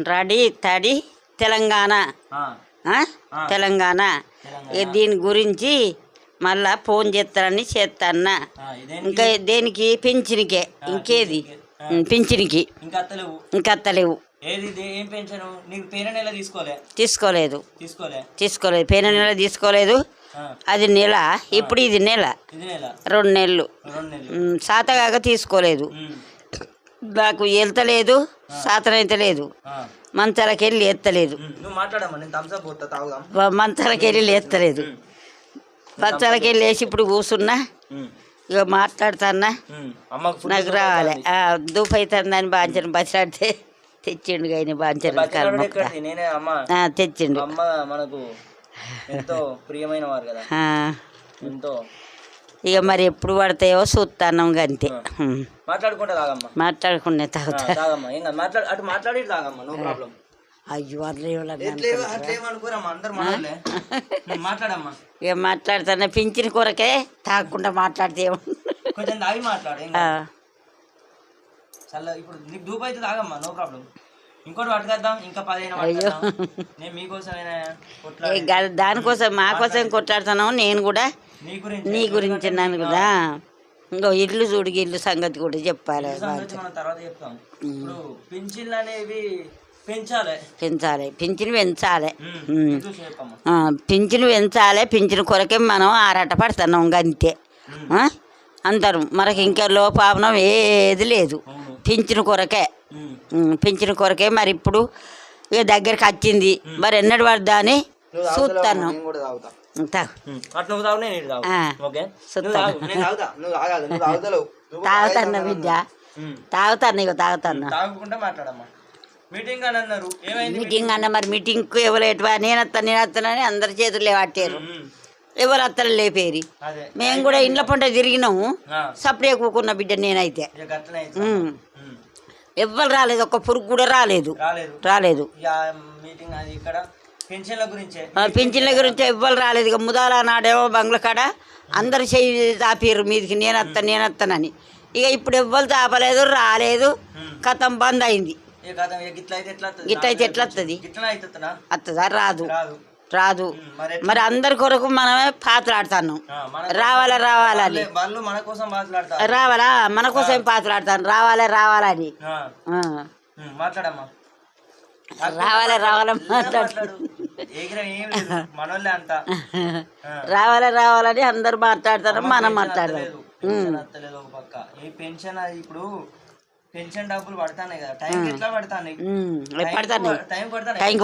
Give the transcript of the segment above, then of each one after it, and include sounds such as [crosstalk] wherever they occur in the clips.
Ready తడి తెలంగాణ. తెలంగాణ. దీని గురించి మళ్ళా ఫోన్ చేస్తానని చేస్తాన్నా? ఇంకా దేనికి? పింఛన్కే ఇంకేది? పింఛన్కి ఇంకా అత్తలేవు. తీసుకోలేదు. తీసుకోలే. తీసుకోలేదు. పేన నెల తీసుకోలేదు. అది నెల. ఇప్పుడు ఇది నెల. రెండు నెలలు. సాతగాక తీసుకోలేదు. నాకు వెళ్తలేదు సాతనైతే లేదు ఆ, మంచాలకి వెళ్ళి ఎత్తలేదు మంచాలకి వెళ్ళి ఉమ్, మంచాలకి వెళ్ళి లేచి ఇప్పుడు కూర్చున్నా ఇక మాట్లాడుతాన్నా. నాకు రావాలి ఆ, దూపు అవుతుందని బాంచను బసిలాడితే తెచ్చిండు ఆయన బాంచను తెచ్చిండు. మనకు ఎంతో ప్రియమైన వారు కదా. ఎంతో. ఇక మరి ఎప్పుడు పడతాయో చూస్తాను అంతే. మాట్లాడుకుంటా మాట్లాడుకునే తాగుతా. అయ్యో ఇక మాట్లాడుతున్నా పింఛన్ కొరకే తాగకుండా మాట్లాడితే ఇప్పుడు నీకు అయితే తాగమ్మా నో ప్రాబ్లం ఇంకోటి పట్టుకొద్దాం ఇంకా పదిహేను అయ్యో. నేను మీకోసమైనా దానికోసం మా కోసం కొట్లాడుతున్నావు నేను కూడా నీ గురించి నీ గురించి నన్ను కూడా ఇంకో ఇల్లు చూడు ఇల్లు సంగతి కూడా చెప్పాలి అనేవి పెంచాలి. పెంచాలి. పింఛను పెంచాలి. పింఛను పెంచాలి. పింఛను కొరకే మనం ఆరాట పడుతున్నాం అంతే. ఆ? అందరూ మనకి ఇంకా లోపాపనం ఏది లేదు. పింఛను కొరకే. పింఛను కొరకే మరి ఇప్పుడు ఇక దగ్గరికి వచ్చింది. మరి ఎన్నడు పడదా అని? చూస్తాను [laughs] తాగుతాను ఉమ్. తాగుతాను ఇక తాగుతాను. మీటింగ్ అని అన్నారు. ఏమైంది మీటింగ్? అన్న మరి మీటింగ్కు ఎవరు ఎటువా నేను వస్తాను నేను వస్తానని అందరి చేతులు పట్టారు. ఎవరు అత్తలు లేపేరి. అదే. మేము కూడా ఇండ్ల పంట తిరిగినాము ఆ. సపరే కూకున్న బిడ్డ నేనైతే. ఎవ్వరు రాలేదు ఒక్క పురుగు కూడా రాలేదు. రాలేదు. పింఛన్ల గురించి? ఎవ్వరు రాలేదు. ఇక ముదాల నాడేమో బంగ్ల కాడ అందరు చెయ్యి తాపారు మీదికి. నేను వస్తాను నేను వస్తానని ఇక ఇప్పుడు ఎవ్వరు తాపలేదు రాలేదు. కథం బంద్ అయింది. ఇక కథం? ఇక గిట్ల అయితే ఎట్లా అవుతుందా వస్తుందా రాదు. రాదు. మరి అందరి కొరకు మనమే మన రావాలా రావాలని రావాలా? మన కోసం పాత్రలాడతాను రావాలా రావాలని రావాలా రావాలా మాట్లాడు. రావాలా రావాలని అందరు మాట్లాడతారు మనం పక్క. పెన్షన్ ఇప్పుడు పెన్షన్ డబ్బులు కదా. టైం ఎట్లా టైం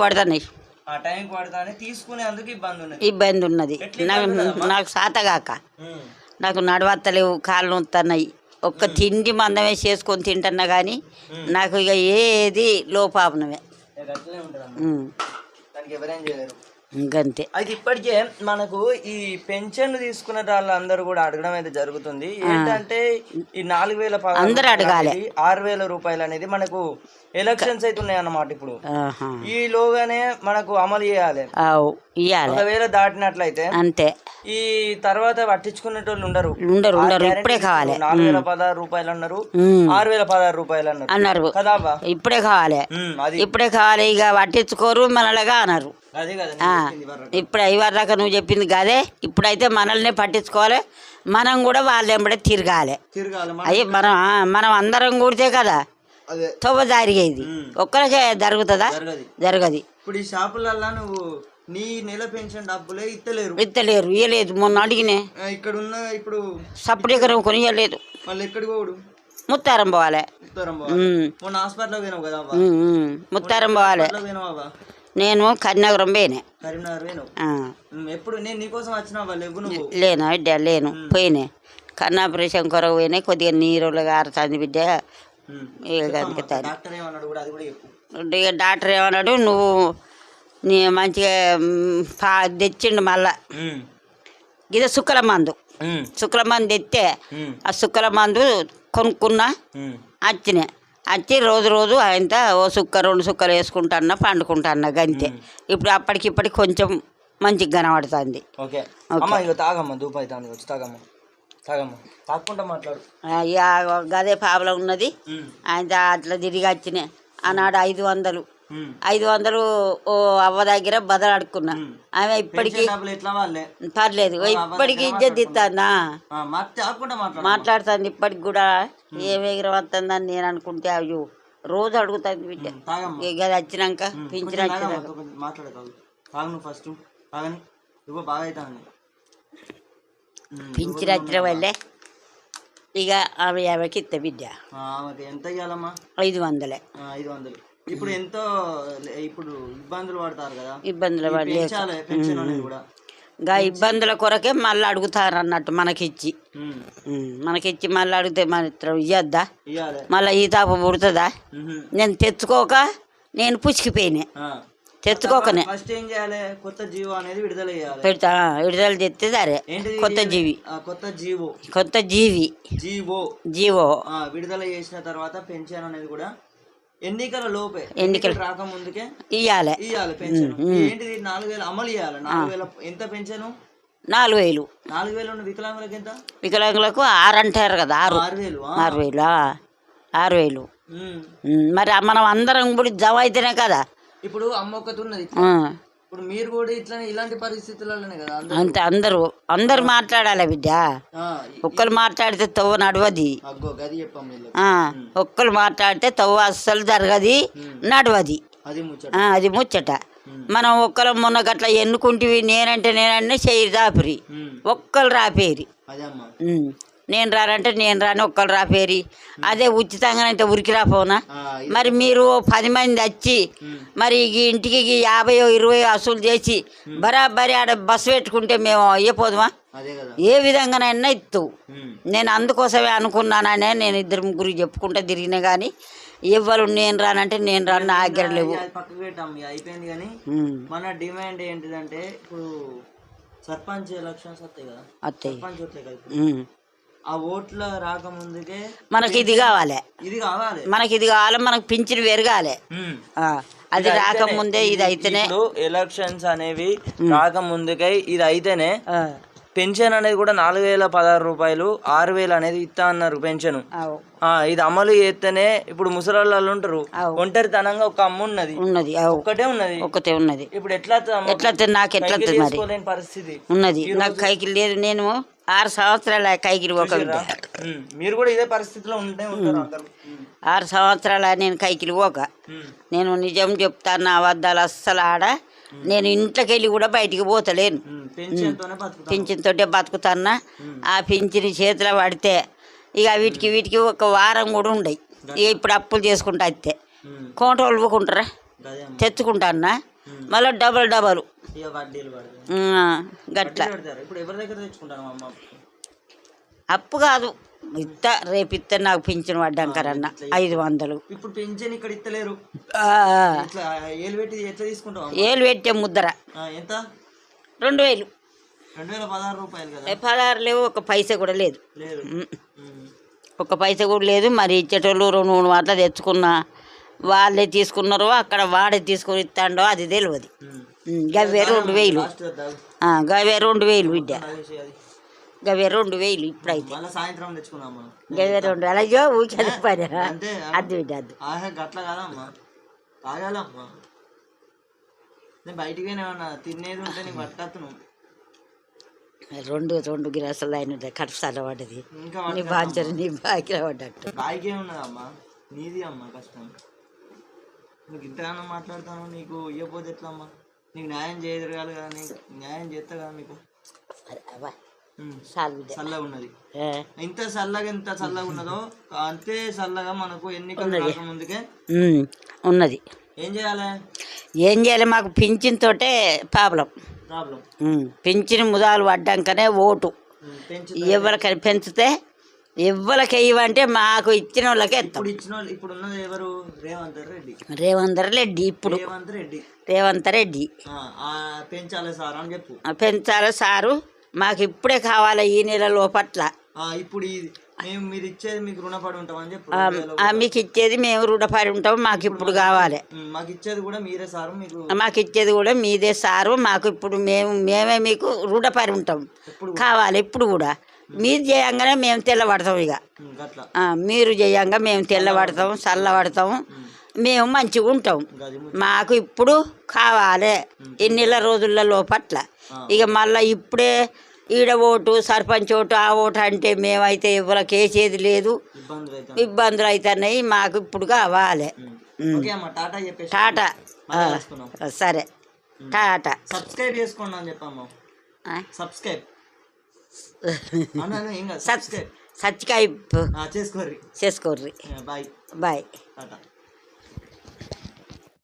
ఆ టైం పడతానే తీసుకునేందుకు ఇబ్బంది ఉన్నది. ఇబ్బంది ఉన్నది. నాకు? నాకు సాతగాక నాకు నడవత్తలేవు కాళ్ళు నొస్తున్నాయి ఒక్క తిండి మందమే చేసుకొని తింటున్నా కానీ నాకు ఇక ఏది లోపాపనమే. ఎవరేం చేయలేరు. ఇంకంతే. అయితే ఇప్పటికే మనకు ఈ పెన్షన్ తీసుకున్న వాళ్ళందరూ కూడా అడగడం అయితే జరుగుతుంది. ఏంటంటే ఈ నాలుగు వేల అందరూ అడగాలి. ఆరు వేల రూపాయలు అనేది మనకు ఎలక్షన్స్ అయితే ఉన్నాయి అన్నమాట ఇప్పుడు. ఈ లోగానే మనకు అమలు చేయాలి. ఒకవేళ దాటినట్లయితే అంతే. ఈ తర్వాత పట్టించుకునేటోళ్ళు ఉండరు. ఉండరు ఉండరు. ఇప్పుడే కావాలి. నాలుగు వేల పదహారు రూపాయలు అన్నారు. ఆరు వేల పదహారు రూపాయలు అన్నారు. అన్నారు? ఇప్పుడే కావాలి. ఇప్పుడే కావాలి. ఇక పట్టించుకోరు మనలాగా అన్నారు. ఇప్పుడు అయ్యవారిదాకా నువ్వు చెప్పింది కాదే. ఇప్పుడైతే మనల్ని పట్టించుకోవాలి. మనం కూడా వాళ్ళ వెంబడే తిరగాలి. అయ్యి మనం మనం అందరం కూడితే కదా తవ్వ జరిగేది. ఒక్కరికే జరుగుతుందా? జరగది. జరగది. ఇప్పుడు ఈ షాపులల్లో నువ్వు నీ నెల పెన్షన్ డబ్బులే ఇత్తలేరు. ఇత్తలేరు ఇయ్యలేదు. మొన్న అడిగినే. ఇక్కడ ఉన్న ఇప్పుడు సప్పుడెకరం కొనియలేదు మళ్ళీ ఎక్కడికి పోడు ముత్తారం పోవాలి. ఉత్తరం మొన్న హాస్పిటల్ పోయినావు కదా ముత్తారం పోవాలి. హాస్పిటల్ పోయినావు అవ్వ? నేను పోయినా. కరీంనగర్ పోయినావు? ఆ, ఉమ్, ఎప్పుడు? నేను నీకోసం వచ్చినావా లేవు నువ్వు. లేను బిడ్డ లేను. పోయినా. కన్నాపరేషన్ కొరకు పోయినాయి కొద్దిగా నీరులు గారుతుంది బిడ్డ. ఉమ్. ఇక. డాక్టర్ ఏమన్నాడు కూడా అది కూడా చెప్పు. ఇక డాక్టర్ ఏమన్నాడు నువ్వు నీ మంచిగా పా తెచ్చిండు మళ్ళా. ఇది శుక్ల మందు. శుక్ల మందు తెస్తే ఆ శుక్ల మందు కొనుక్కున్నా ఉమ్. వచ్చిన వచ్చి రోజు రోజు ఆయన ఓ సుక్క రెండు సుక్కలు వేసుకుంటాన్నా పండుకుంటాన్నా గంతే. ఇప్పుడు అప్పటికి ఇప్పటికి కొంచెం మంచిగా కనబడుతుంది. ఓకే. తాగమ్మా వచ్చి తాగమ్మా. గదే పాపలో ఉన్నది. ఆయన అట్లా తిరిగి వచ్చిన ఆనాడు ఐదు వందలు. ఐదు వందలు ఓ అవ్వ దగ్గర బదలు అడుక్కున్నా ఆమె ఇప్పటికి పర్లేదు. ఇప్పటికి ఇజ్జత్ ఇస్తానా మాట్లాడుతుంది ఇప్పటికి కూడా. ఏం ఎగరవస్తుందని నేను అనుకుంటే అయ్యో రోజు అడుగుతుంది బిడ్డ. ఇక వచ్చినాక పింఛన్ వచ్చినాక. ఫస్ట్ బాగా పింఛన్ వచ్చిన వాళ్ళే. ఇక ఆమె ఆమెకి ఇస్తా బిడ్డ. ఎంత ఐదు వందలే. ఐదు వందలు. ఇప్పుడు ఎంతో ఇప్పుడు ఇబ్బందులు పడతారు కదా. ఇబ్బందుల పడి పెంచాలి పెన్షన్ అనేది కూడా. ఇబ్బందుల కొరకే మళ్ళీ అడుగుతారు అన్నట్టు మనకిచ్చి మనకిచ్చి మళ్ళీ అడిగితే మన ఇయ్యొద్దా? మళ్ళీ ఈ తాప పుడుతుందా. నేను తెచ్చుకోక నేను పుచ్చికిపోయినా. తెచ్చుకోకనే. ఫస్ట్ ఏం చేయాలి? కొత్త జీవో అనేది విడుదల పెడతా విడుదల తెస్తే సరే. కొత్త జీవి. కొత్త జీవో. కొత్త జీవి. జీవో. జీవో. ఆ, విడుదల చేసిన తర్వాత పెన్షన్ అనేది కూడా ఎన్నికల లోపే ఎన్నికల- రాకముందుకే ఇయ్యాలి. ఇవ్వాలి పెన్షన్. ఏంటిది? నాలుగు వేలు అమలు చేయాలి? నాలుగు వేల ఎంత పెన్షన్? నాలుగు వేలు నాలుగు వేలు ఉన్న వికలాంగులకి ఎంత? వికలాంగులకు ఆరు అంటారు కదా ఆరు. ఆరు వేలు ఆ. ఆరు వేలు ఆరు వేలు మరి మనం అందరం ఇప్పుడు జమ అయితేనే కదా. ఇప్పుడు అమ్మ ఒక్కటి ఉన్నది. ఆ, ఇప్పుడు మీరు కూడా ఇట్లా ఇలాంటి పరిస్థితులలోనే కదా అంతే అందరూ అందరు మాట్లాడాలి బిడ్డ. ఒక్కరు మాట్లాడితే తవ్వ నడవది. ఒక్కరు మాట్లాడితే తవ్వ అస్సలు జరగది నడవది. అది ముచ్చట. ఆ, అది ముచ్చట. మనం ఒక్కరు మొన్న గట్ల ఎన్నుకుంటివి నేనంటే నేనంటే చెయ్యి రాపిరి. ఒక్కరు రాపేరి. నేను రానంటే నేను రాని ఒక్కరు రాపేరి అదే ఉచితంగానంటే ఉరికి రాపోనా మరి మీరు పది మంది వచ్చి. మరి ఈ ఇంటికి యాభై ఇరవై వసూలు చేసి బరాబరి ఆడ బస్సు పెట్టుకుంటే మేము అయ్యపోదుమా? ఏ విధంగానైనా ఉమ్. నేను అందుకోసమే అనుకున్నాననే నేను ఇద్దరు ముగ్గురు చెప్పుకుంటా తిరిగినా కానీ ఎవ్వరు నేను రానంటే నేను రాను నా దగ్గర లేవు. అయిపోయింది కానీ మన డిమాండ్ ఏంటిదంటే ఇప్పుడు సర్పంచ్ ఎలక్షన్స్ వస్తాయి కదా. సర్పంచ్ వస్తాయి కదా. ఆ ఓట్ల రాకముందుకే మనకి ఇది కావాలి. ఇది కావాలి. మనకి ఇది కావాలి మనకు పింఛన్ పెరగాలి. అది రాకముందే ఇది అయితేనే. ఎలక్షన్స్ అనేవి రాకముందుకై ఇది అయితేనే పెన్షన్ అనేది కూడా నాలుగు వేల పదహారు రూపాయలు ఆరు వేలు అనేది ఇస్తా అన్నారు పెన్షన్ ఇది అమలు చేస్తేనే ఇప్పుడు ముసలాళ్ళు ఉంటారు. ఒంటరితనంగా ఒక అమ్మ ఉన్నది. ఉన్నది అవు. ఒక్కటే ఉన్నది. ఒకటే ఉన్నది. ఇప్పుడు ఎట్లా? ఎట్లా? నాకు ఎట్లా పరిస్థితి. ఉన్నది. నాకు కైకిలి లేదు నేను ఆరు సంవత్సరాల కైకిలి ఒక. మీరు కూడా ఇదే పరిస్థితిలో ఉంటే. ఆరు సంవత్సరాల నేను పోక ఉమ్. నేను నిజం చెప్తాను నా అబద్ధాలు అస్సలు ఆడ. నేను ఇంట్లోకి వెళ్ళి కూడా బయటికి పోతలేను. పింఛన్తోటే బతుకుతాన్నా. ఆ పింఛన్ చేతిలో పడితే ఇక వీటికి వీటికి ఒక వారం కూడా ఉండయి. ఇక ఇప్పుడు అప్పులు చేసుకుంటా అయితే. కోట వలుపుకుంటారా అదే అమ్మ. తెచ్చుకుంటానా మళ్ళీ డబల్ డబల్. గట్ల. అప్పు? కాదు. ఇత్త రేపు ఇత్త నాకు పింఛన్ పడ్డాకరన్న ఐదు వందలు. ఇప్పుడు పెన్షన్ ఇక్కడ. ఇట్లా ఏలు పెట్టి ఆ, ఎంత? రెండు వేలు. పదహారు లేవు. ఒక పైసా కూడా లేదు. ఒక పైసా కూడా లేదు. మరి ఇచ్చేటోళ్ళు రెండు మూడు మాటలు తెచ్చుకున్నా వాళ్ళే తీసుకున్నారో అక్కడ వాడే తీసుకొని ఇస్తాడో అది తెలియదు గవే రెండు వేలు. గవే రెండు వేలు బిడ్డ. గవే రెండు వేలు ఇప్పుడైతే. గవే రెండు అలాగే ఊకే పని. అది బిడ్డ అది బయటికి తినేది ఉంటే నీకు రెండు రెండు గిలాసులు అయిన కడుపుసాల పడ్డది. నీ బాంచరు నీ బాకిల పడ్డట్టు. బాయికే ఉన్నదమ్మా. నీది అమ్మా కష్టం. నువ్వు ఇంతగానో మాట్లాడతాను నీకు ఇవ్వకపోతే ఎట్లా అమ్మా నీకు న్యాయం చేయగలగాలి కదా నీకు. న్యాయం చేస్తా కదా మీకు చల్లగా ఉన్నది. ఎంత చల్లగా ఎంత చల్లగా ఉన్నదో అంతే చల్లగా మనకు ఎన్నికలు ఉమ్, ఉన్నది. ఏం చేయాలి? ఏం చేయాలి? మాకు పింఛన్ తోటే ప్రాబ్లం. ప్రాబ్లం. పింఛన్ ముదాలు పడ్డాకనే ఓటు. పెంచు ఎవరికైనా పెంచితే ఎవరికి ఇవ్వంటే మాకు ఇచ్చిన వాళ్ళకే ఇస్తాం. ఇప్పుడు ఇచ్చిన వాళ్ళు ఇప్పుడు ఉన్నది ఎవరు? రేవంత్ రెడ్డి. రేవంత్ రెడ్డి ఇప్పుడు. రేవంత్ రెడ్డి. రేవంత్ రెడ్డి. పెంచాలి సార్ అని చెప్పు. పెంచాలి సారు. మాకు ఇప్పుడే కావాలి ఈ నెల లోపట్ల. ఇప్పుడు మేము మీరు ఇచ్చేది మీకు రుణపడి ఉంటాం అని చెప్పు. మీకు ఇచ్చేది మేము రుణపడి ఉంటాం. మాకు ఇప్పుడు కావాలి. మాకు ఇచ్చేది కూడా మీరే సార్ మీకు మాకు ఇచ్చేది కూడా మీదే సారు. మాకు ఇప్పుడు మేము మేమే మీకు రుణపడి ఉంటాం. కావాలి ఇప్పుడు కూడా. మీరు చేయంగానే మేము తెల్లబడతాం ఇక. మీరు చేయంగా మేము తెల్లబడతాం చల్లబడతాం మేము మంచిగా ఉంటాం. మాకు ఇప్పుడు కావాలి. ఈ నెల రోజులలో పట్ల ఆ. ఇక మళ్ళీ ఇప్పుడే ఈడ ఓటు సర్పంచ్ ఓటు ఆ ఓటు అంటే మేమైతే ఎవరికి వేసేది లేదు. ఇబ్బందులు అవుతున్నాయి మాకు ఇప్పుడు కావాలి. టాటా. సరే. టాటా. సబ్స్క్రైబ్ చేసుకోండి అని చెప్పమ్మా. ఆ? సబ్స్క్రైబ్ అన్నాను ఏం కాదు సత్ సబ్స్క్రైబ్. సత్కాయ చేసుకోర్రి. చేసుకోర్రి. బాయ్. బాయ్.